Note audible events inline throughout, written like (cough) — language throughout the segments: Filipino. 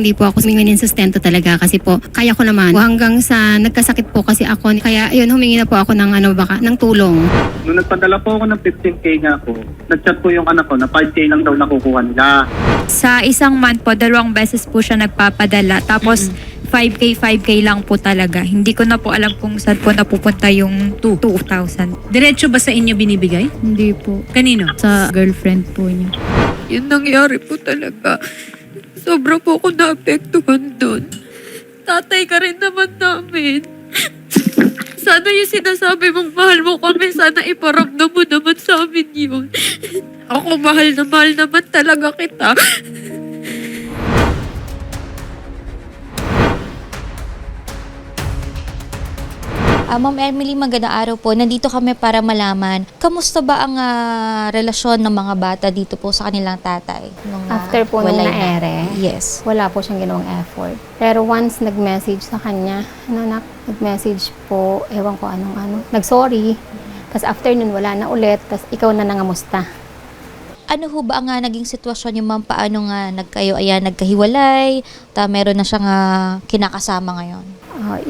hindi po ako humingi ng sustento talaga kasi po kaya ko naman. Hanggang sa nagkasakit po kasi ako. Kaya yun, humingi na po ako ng ano baka, ng tulong. Nung nagpadala po ako ng 15K nga po, nagchat po yung anak ko na 5K lang daw nakukuha nila. Sa isang month po, dalawang beses po siya nagpapadala. Tapos, 5K, 5K lang po talaga. Hindi ko na po alam kung saan po napupunta yung 2,000. Diretso ba sa inyo binibigay? Hindi po. Kanino? Sa girlfriend po niya. Yun nangyari po talaga. Sobra po ako naapektuhan doon. Tatay ka rin naman namin. Sana yung sinasabi mong mahal mo kami, sana iparamdam mo naman sa amin yun. Ako mahal na mahal naman talaga kita. Ah, Ma'am Emily, magandang araw po. Nandito kami para malaman, kamusta ba ang ah, relasyon ng mga bata dito po sa kanilang tatay? Nung, ah, After po nung na-ere, Yes. wala po siyang ginawang effort. Pero once nag-message sa kanya, ano nak, nag-message po, ewan ko anong ano, nag-sorry. Tapos after nun, wala na ulit. Tapos ikaw na nangamusta. Ano ho ba ang ah, naging sitwasyon niyo, ma'am? Paano nga nagkayo, ayan, nagkahiwalay? Ta, meron na siyang ah, kinakasama ngayon?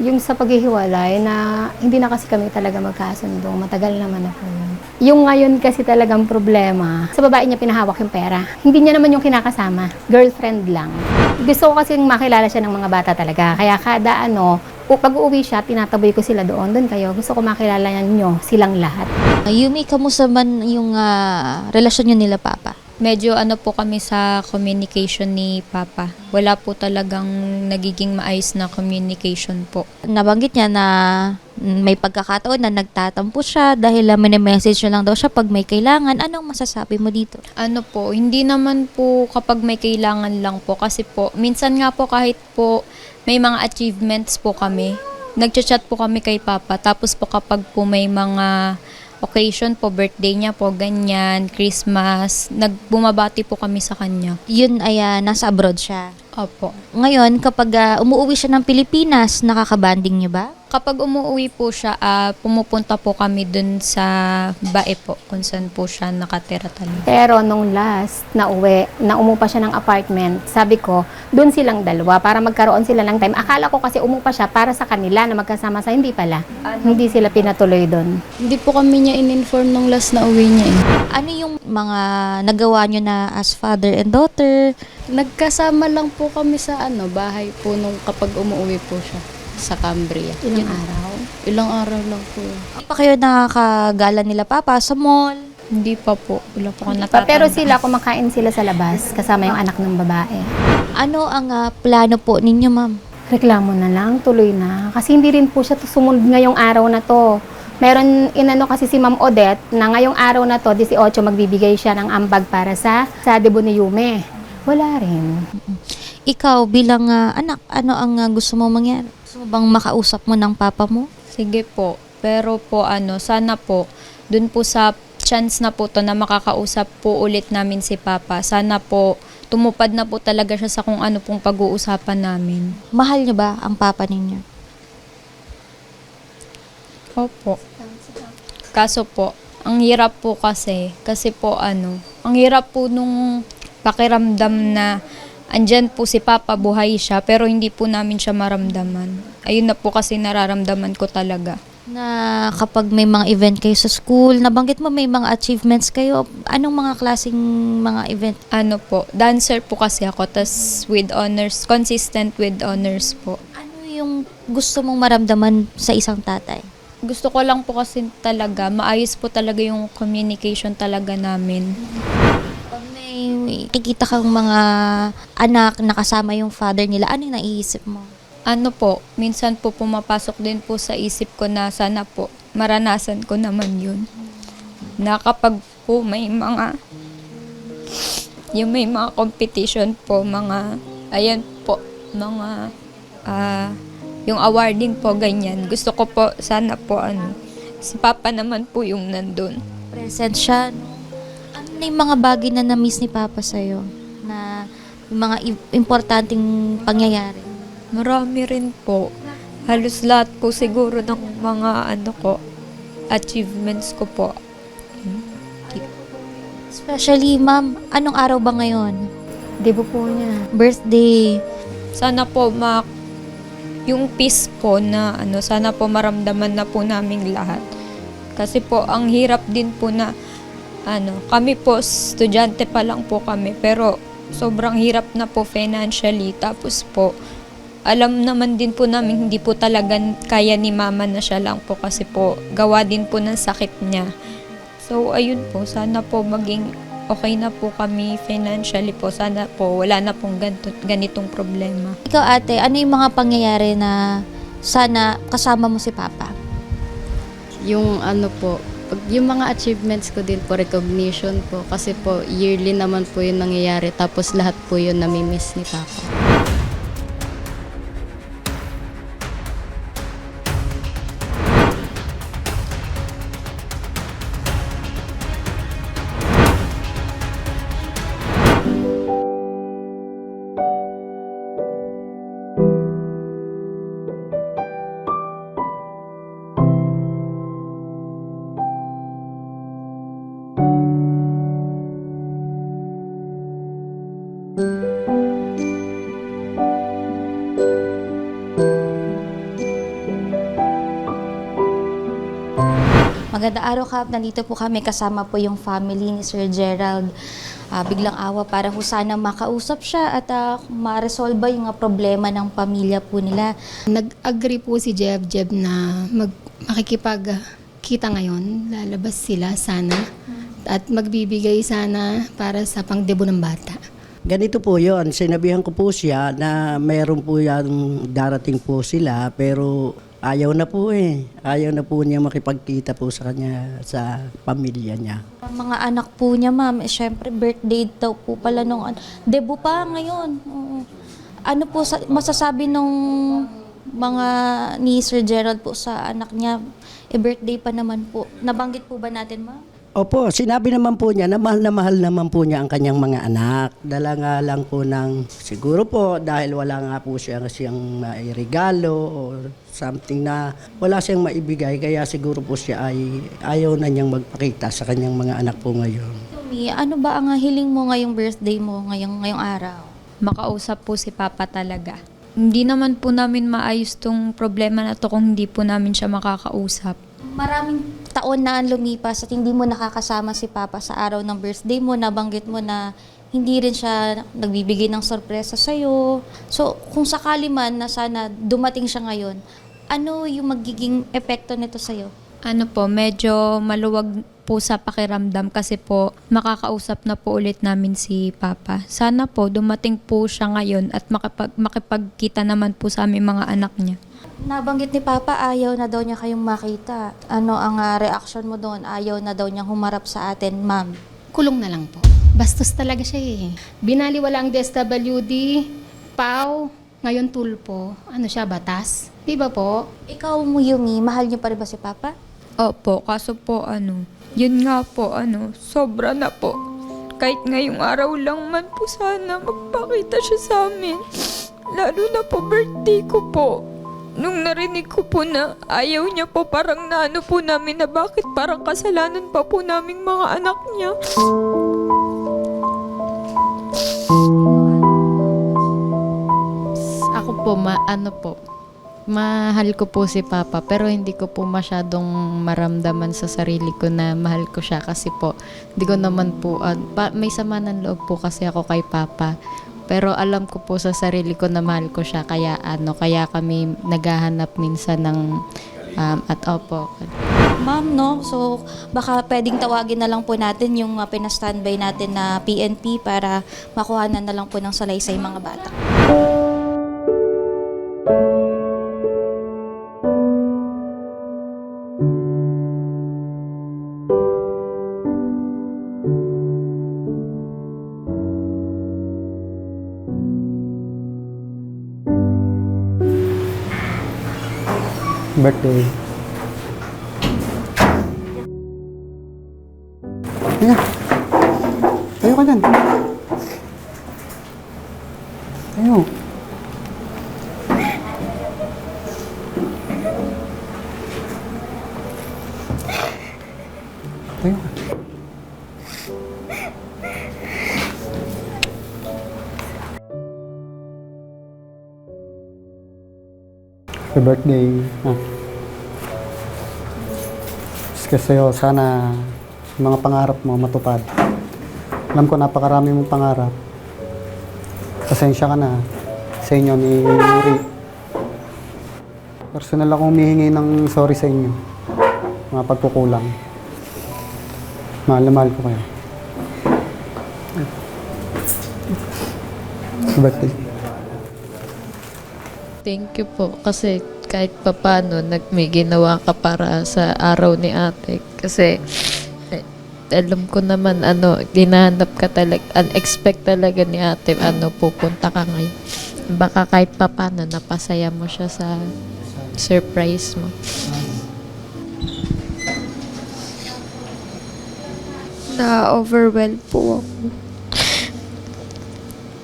Yung sa paghihiwalay na hindi na kasi kami talaga magkasundo. Matagal naman na po yun. Yung ngayon kasi talagang problema, sa babae niya pinahawak yung pera. Hindi niya naman yung kinakasama. Girlfriend lang. Gusto ko kasi makilala siya ng mga bata talaga. Kaya kada ano, pag uuwi siya, tinataboy ko sila doon. Doon kayo. Gusto ko makilala niyo silang lahat. Ah, Yumi, kamusta man yung ah, relasyon niyo nila, Papa? Medyo ano po kami sa communication ni Papa. Wala po talagang nagiging maayos na communication po. Nabanggit niya na may pagkakataon na nagtatampo siya dahil uh, message niya lang daw siya pag may kailangan. Anong masasabi mo dito? Ano po, hindi naman po kapag may kailangan lang po. Kasi po, minsan nga po kahit po may mga achievements po kami, nagchat-chat po kami kay Papa. Tapos po kapag po may mga occasion po, birthday niya po, ganyan, Christmas, nagbumabati po kami sa kanya. Yun ay ah, nasa abroad siya. Opo. Ngayon, kapag ah, umuwi siya ng Pilipinas, nakakabanding niyo ba? Kapag umuwi po siya, ah, pumupunta po kami dun sa bae po, kung saan po siya nakatira talaga. Pero nung last na uwi, na umupa siya ng apartment, sabi ko, doon silang dalawa para magkaroon sila ng time. Akala ko kasi umupa siya para sa kanila na magkasama sa hindi pala. Hindi sila pinatuloy doon. Hindi po kami niya in-inform nung last na uwi niya eh. Ano yung mga nagawa niyo na as father and daughter? Nagkasama lang po kami sa ano, bahay po nung kapag umuwi po siya sa Cambria. Ilang Yun. araw. Ilang araw lang po. Hindi pa kayo nakakagala nila papa sa mall? Hindi pa po. Wala po ako Pa- natatanda. Pero sila, kumakain sila sa labas kasama yung anak ng babae. Ano ang ah, plano po ninyo, ma'am? Reklamo na lang, tuloy na. Kasi hindi rin po siya to sumunod ngayong araw na to. Meron inano kasi si Ma'am Odette na ngayong araw na to, 18, magbibigay siya ng ambag para sa sa debo ni Yume. Wala rin. Ikaw bilang ah, anak, ano ang ah, gusto mo mangyari? Gusto mo bang makausap mo ng papa mo? Sige po. Pero po ano, sana po, dun po sa chance na po to na makakausap po ulit namin si Papa. Sana po tumupad na po talaga siya sa kung ano pong pag-uusapan namin. Mahal niyo ba ang papa ninyo? Opo. Kaso po, ang hirap po kasi, kasi po ano, ang hirap po nung pakiramdam na andyan po si Papa, buhay siya, pero hindi po namin siya maramdaman. Ayun na po kasi nararamdaman ko talaga. Na kapag may mga event kayo sa school, nabanggit mo may mga achievements kayo, anong mga klaseng mga event? ano po, dancer po kasi ako, tas with honors, consistent with honors po. Ano yung gusto mong maramdaman sa isang tatay? Gusto ko lang po kasi talaga, maayos po talaga yung communication talaga namin. May kikita kang mga anak na kasama yung father nila, ano yung naiisip mo? Ano po, minsan po pumapasok din po sa isip ko na sana po, maranasan ko naman yun. Na kapag po may mga, yung may mga competition po, mga, ayan po, mga, ah, yung awarding po, ganyan. Gusto ko po, sana po, ano, si Papa naman po yung nandun. Present siya, no? Ano na yung mga bagay na na-miss ni Papa sa'yo? Na yung mga i- importanteng pangyayari? Marami rin po. Halos lahat po siguro ng mga ano ko, achievements ko po. Especially, ma'am, anong araw ba ngayon? Debo po niya. Birthday. sana po ma yung peace po na ano sana po maramdaman na po naming lahat. Kasi po ang hirap din po na ano, kami po estudyante pa lang po kami pero sobrang hirap na po financially tapos po alam naman din po namin hindi po talaga kaya ni mama na siya lang po kasi po gawa din po ng sakit niya. So ayun po, sana po maging okay na po kami financially po. Sana po wala na pong ganito, ganitong problema. Ikaw ate, ano yung mga pangyayari na sana kasama mo si Papa? Yung ano po, yung mga achievements ko din po, recognition po. Kasi po, yearly naman po yung nangyayari. Tapos lahat po yun namimiss ni Papa. Maganda araw Kap, nandito po kami kasama po yung family ni Sir Gerald. Ah, biglang awa para ho sana makausap siya at uh, ma-resolve yung ah, problema ng pamilya po nila. Nag-agree po si Jeb Jeb na mag makikipagkita ngayon. Lalabas sila sana. At magbibigay sana para sa pangdebo ng bata. Ganito po yon sinabihan ko po siya na mayroon po yung darating po sila pero ayaw na po eh. Ayaw na po niya makipagkita po sa kanya, sa pamilya niya. Mga anak po niya, ma'am, eh, syempre birthday daw po pala nung an- debo pa ngayon. Oo. Ano po sa, masasabi nung mga ni Sir Gerald po sa anak niya? E birthday pa naman po. Nabanggit po ba natin, ma'am? Opo, sinabi naman po niya na mahal na mahal naman po niya ang kanyang mga anak. Dala nga lang po ng, siguro po dahil wala nga po siya siyang mairigalo or something na wala siyang maibigay. Kaya siguro po siya ay ayaw na niyang magpakita sa kanyang mga anak po ngayon. Tumi, ano ba ang hiling mo ngayong birthday mo ngayong, ngayong araw? Makausap po si Papa talaga. Hindi naman po namin maayos tong problema na to kung hindi po namin siya makakausap. Maraming taon na ang lumipas at hindi mo nakakasama si Papa sa araw ng birthday mo. Nabanggit mo na hindi rin siya nagbibigay ng sorpresa sa'yo. So, kung sakali man na sana dumating siya ngayon, ano yung magiging epekto nito sa'yo? Ano po, medyo maluwag po sa pakiramdam kasi po makakausap na po ulit namin si Papa. Sana po dumating po siya ngayon at makipag, makipagkita naman po sa aming mga anak niya. Nabanggit ni Papa, ayaw na daw niya kayong makita. Ano ang ah, reaction mo doon? Ayaw na daw niyang humarap sa atin, ma'am. Kulong na lang po. Bastos talaga siya eh. Binaliwala ang DSWD, PAW, ngayon tulpo. Ano siya, batas? Di ba po? Ikaw, Yumi, mahal niyo pa rin ba si Papa? Opo, kaso po ano, yun nga po ano, sobra na po. Kahit ngayong araw lang man po sana magpakita siya sa amin. Lalo na po birthday ko po. Nung narinig ko po na ayaw niya po parang naano po namin na bakit parang kasalanan pa po naming mga anak niya. Ako po, ma, ano po, mahal ko po si Papa pero hindi ko po masyadong maramdaman sa sarili ko na mahal ko siya kasi po hindi ko naman po ah, pa- may sama ng loob po kasi ako kay Papa pero alam ko po sa sarili ko na mahal ko siya kaya ano kaya kami naghahanap minsan ng um, at opo Ma'am, no? So, baka pwedeng tawagin na lang po natin yung uh, pinastandby natin na PNP para makuha na na lang po ng salaysay mga bata. Birthday. Ayan. Tayo ka dyan. Tayo. Tayo ka. Happy birthday. Ah. Kasi sa'yo, sana yung mga pangarap mo matupad. Alam ko napakarami mong pangarap. Pasensya ka na sa inyo ni Yuri. Personal akong humihingi ng sorry sa inyo. Mga pagkukulang. Mahal na mahal ko kayo. Thank you po kasi kahit papano nag may ginawa ka para sa araw ni ate kasi eh, alam ko naman ano dinahanap ka talaga unexpect talaga ni ate ano pupunta ka ngayon baka kahit papano napasaya mo siya sa surprise mo Na-overwhelm po ako.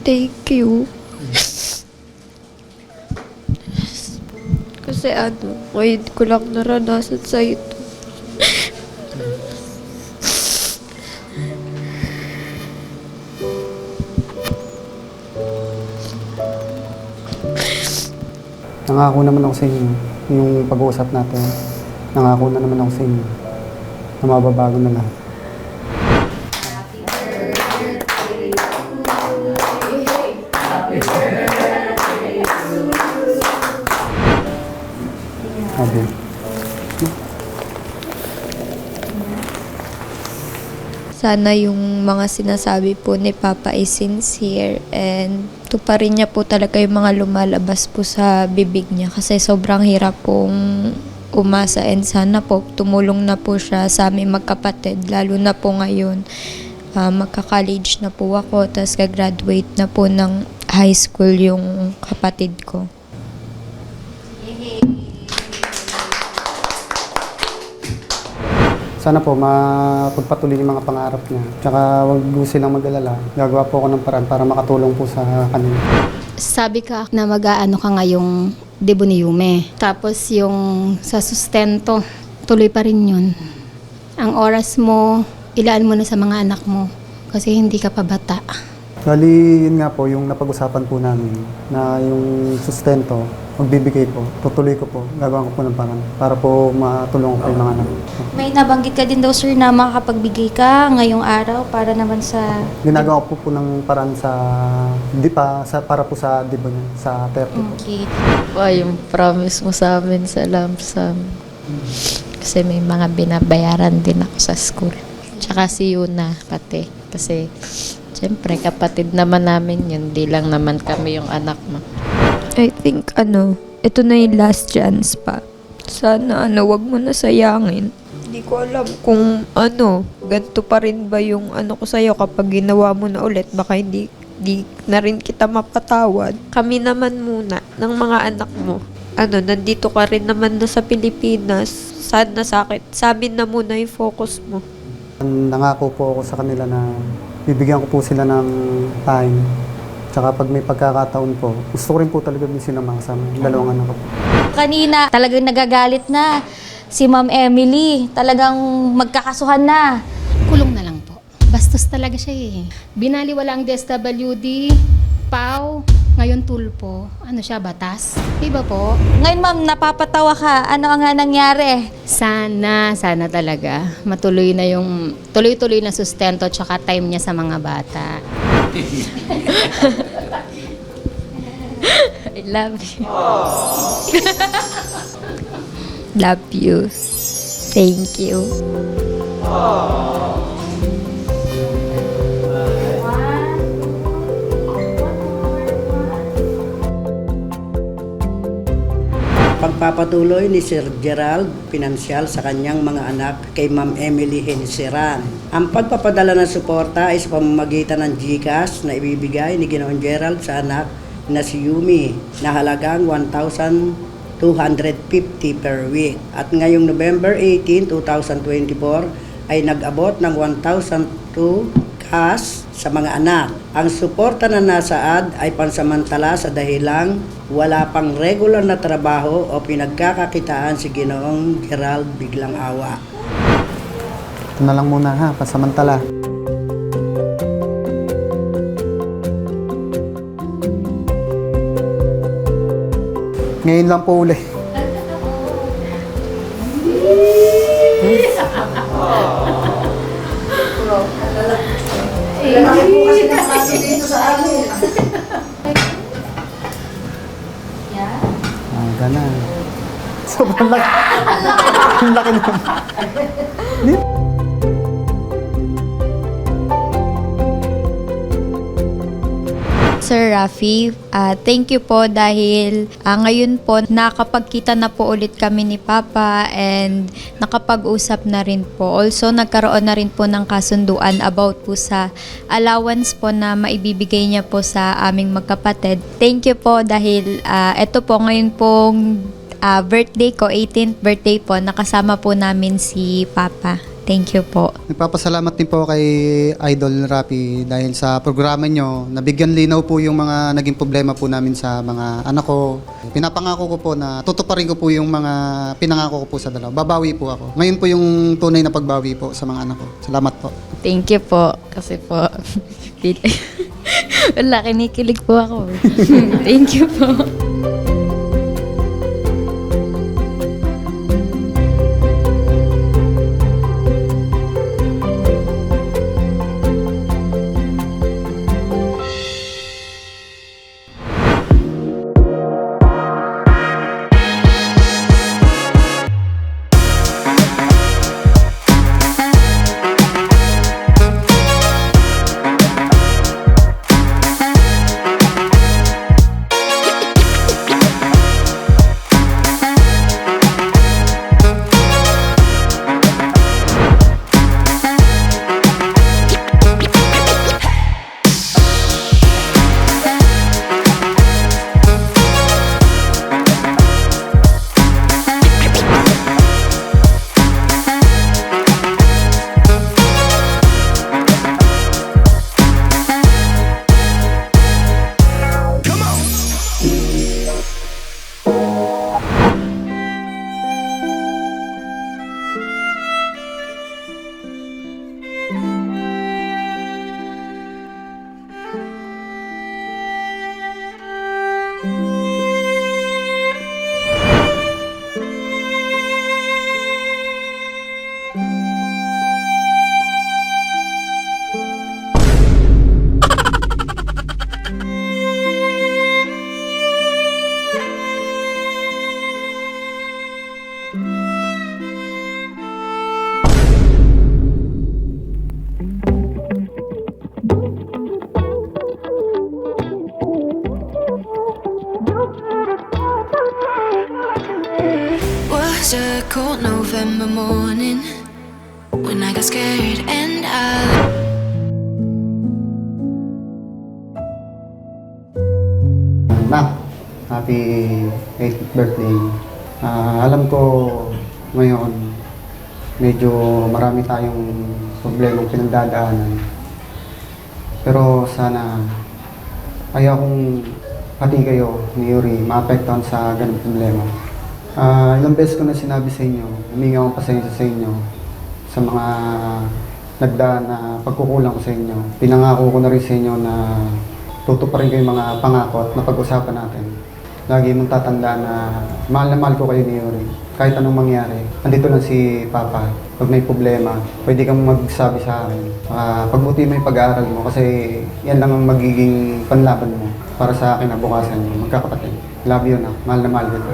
Thank you. Kasi ano, ngayon ko lang naranasan sa ito. Nangako naman ako sa inyo, yung pag-uusap natin, nangako na naman ako sa inyo na mababago na lahat. Sabi. Sana yung mga sinasabi po ni Papa is sincere and tuparin niya po talaga yung mga lumalabas po sa bibig niya kasi sobrang hirap pong umasa and sana po tumulong na po siya sa aming magkapatid lalo na po ngayon ah, magka-college na po ako tapos gagraduate na po ng high school yung kapatid ko. Sana po mapagpatuloy yung mga pangarap niya. Tsaka wag po silang mag-alala. Gagawa po ako ng paraan para makatulong po sa kanila. Sabi ka na mag-aano ka ngayong debo ni Yume. Tapos yung sa sustento, tuloy pa rin yun. Ang oras mo, ilaan mo na sa mga anak mo. Kasi hindi ka pa bata. Bali, yun nga po, yung napag-usapan po namin na yung sustento, magbibigay po, tutuloy ko po, gagawin ko po ng paraan para po matulungan ko yung mga anak. May nabanggit ka din daw sir na makakapagbigay ka ngayong araw para naman sa... Ginagawa ko po po ng paraan sa, hindi pa, sa, para po sa, di ba, niya, sa therapy. Okay. Wow, yung promise mo sa amin sa lump sum. Kasi may mga binabayaran din ako sa school. Tsaka si Yuna pati. Kasi, siyempre, kapatid naman namin yun. Di lang naman kami yung anak mo. I think ano, ito na yung last chance pa. Sana ano, wag mo na sayangin. Hindi ko alam kung ano, ganito pa rin ba yung ano ko sa'yo kapag ginawa mo na ulit. Baka hindi, di na rin kita mapatawad. Kami naman muna, ng mga anak mo. Ano, nandito ka rin naman na sa Pilipinas. Sad na sakit. Sabi na muna yung focus mo. Nangako po ako sa kanila na bibigyan ko po sila ng time. Tsaka pag may pagkakataon po, gusto ko rin po talaga din sila makasama, yung dalawang anak ko po. Kanina, talagang nagagalit na si Ma'am Emily. Talagang magkakasuhan na. Kulong na lang po. Bastos talaga siya eh. Binaliwala ang DSWD, PAW, ngayon tulpo. Ano siya, batas? Diba po? Ngayon ma'am, napapatawa ka. Ano ang nga nangyari? Sana, sana talaga. Matuloy na yung, tuloy-tuloy na sustento tsaka time niya sa mga bata. (laughs) I love you. (laughs) Love you. Thank you. Pagpapatuloy ni Sir Gerald Pinansyal sa kanyang mga anak kay Ma'am Emily Henseran. Ang pagpapadala ng suporta ay sa pamamagitan ng GCash na ibibigay ni Ginoong Gerald sa anak na si Yumi na halagang 1,250 per week. At ngayong November 18, 2024 ay nag-abot ng 1,002 cash sa mga anak. Ang suporta na nasaad ay pansamantala sa dahilang wala pang regular na trabaho o pinagkakakitaan si Ginoong Gerald biglang awa. Ito na lang muna ha, pasamantala. Ngayon lang po uli. Ah, ganun. (laughs) Sobrang laki. Ang laki naman. (laughs) Sir Rafi, ah, thank you po dahil ah, ngayon po nakapagkita na po ulit kami ni Papa and nakapag-usap na rin po. Also nagkaroon na rin po ng kasunduan about po sa allowance po na maibibigay niya po sa aming magkapatid. Thank you po dahil ah, ito po ngayon pong ah, birthday ko, 18th birthday po, nakasama po namin si Papa. Thank you po. Nagpapasalamat din po kay Idol Rapi dahil sa programa nyo, nabigyan linaw po yung mga naging problema po namin sa mga anak ko. Pinapangako ko po na tutuparin ko po yung mga pinangako ko po sa dalawa. Babawi po ako. Ngayon po yung tunay na pagbawi po sa mga anak ko. Salamat po. Thank you po. Kasi po, (laughs) (laughs) wala, kinikilig po ako. (laughs) Thank you po. Marami tayong problemang pinagdadaanan. Pero sana ayaw kong pati kayo ni Yuri maapektuhan sa ganung problema. Ah, ilang beses ko na sinabi sa inyo, humingi akong pasensya sa inyo sa mga nagdaan na pagkukulang ko sa inyo. Pinangako ko na rin sa inyo na tutuparin ko yung mga pangako at napag-usapan natin. Lagi mong tatandaan na mahal na mahal ko kayo ni Yuri. Kahit anong mangyari, andito lang si Papa. Pag may problema, pwede kang magsabi sa akin. Ah, pagbuti mo yung pag-aaral mo kasi yan lang ang magiging panlaban mo para sa akin na bukasan mo, magkakapatid. Love you na. Mahal na mahal kita.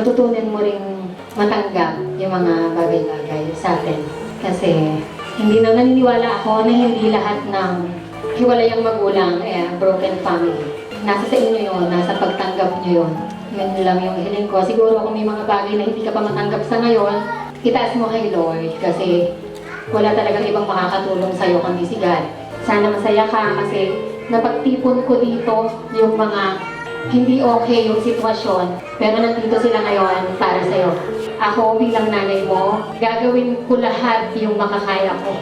Matutunan mo ring matanggap yung mga bagay-bagay sa atin. Kasi hindi na naniniwala ako na hindi lahat ng hiwalay ang magulang eh broken family. Nasa sa inyo yun, nasa pagtanggap nyo yun. Yun lang yung hiling ko. Siguro kung may mga bagay na hindi ka pa matanggap sa ngayon, itaas mo kay Lord kasi wala talagang ibang makakatulong sa'yo kundi si God. Sana masaya ka kasi napagtipon ko dito yung mga hindi okay yung sitwasyon. Pero nandito sila ngayon para sa'yo. Ako bilang nanay mo, gagawin ko lahat yung makakaya ko.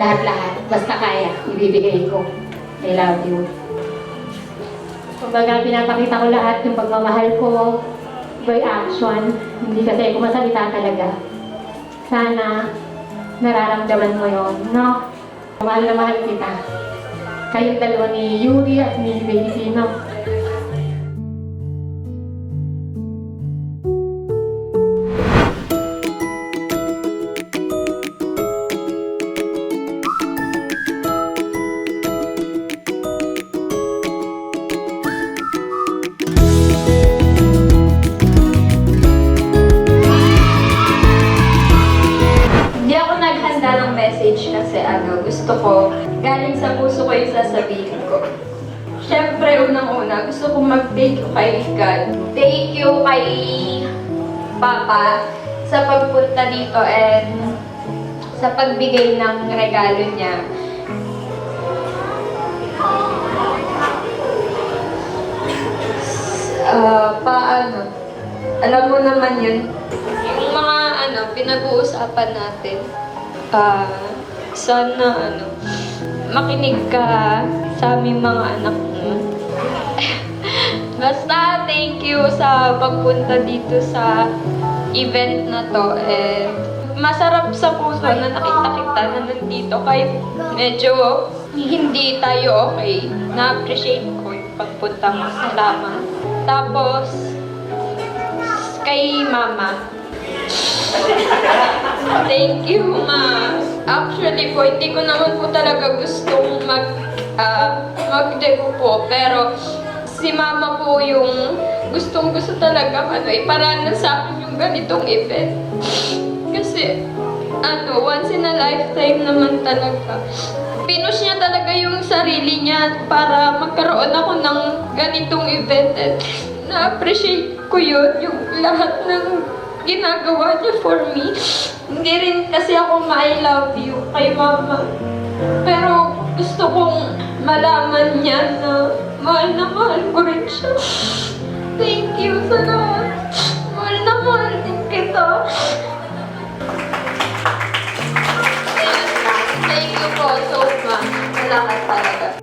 Lahat-lahat. Basta kaya, ibibigay ko. I love you. Kumbaga, pinapakita ko lahat yung pagmamahal ko by action. Hindi kasi ako masalita talaga. Sana nararamdaman mo yon, no? Mahal na mahal kita. Kayong dalawa ni Yuri at ni Baby, no? Unang-una, gusto ko mag-thank you kay God. Thank you kay Papa sa pagpunta dito and sa pagbigay ng regalo niya. Ah, paano? Alam mo naman yun, yung mga ano, pinag-uusapan natin, ah, sana ano, makinig ka sa aming mga anak. Basta, thank you sa pagpunta dito sa event na to. And masarap sa puso na nakita kita na nandito kahit medyo hindi tayo okay. Na-appreciate ko yung pagpunta mo. Salamat. Tapos, kay mama. Thank you, ma. Actually po, hindi ko naman po talaga gustong mag, ah, mag-debo po. Pero, si mama po yung gustong gusto talaga ano, iparanas sa akin yung ganitong event. Kasi, ano, once in a lifetime naman talaga. Pinush niya talaga yung sarili niya para magkaroon ako ng ganitong event. At na-appreciate ko yun, yung lahat ng ginagawa niya for me. Hindi rin kasi ako ma-I love you kay mama. Pero gusto kong malaman niya na mahal na mahal ko rin siya. Thank you sa lahat. Mahal na mahal din kita. Thank you po so much. Salamat talaga.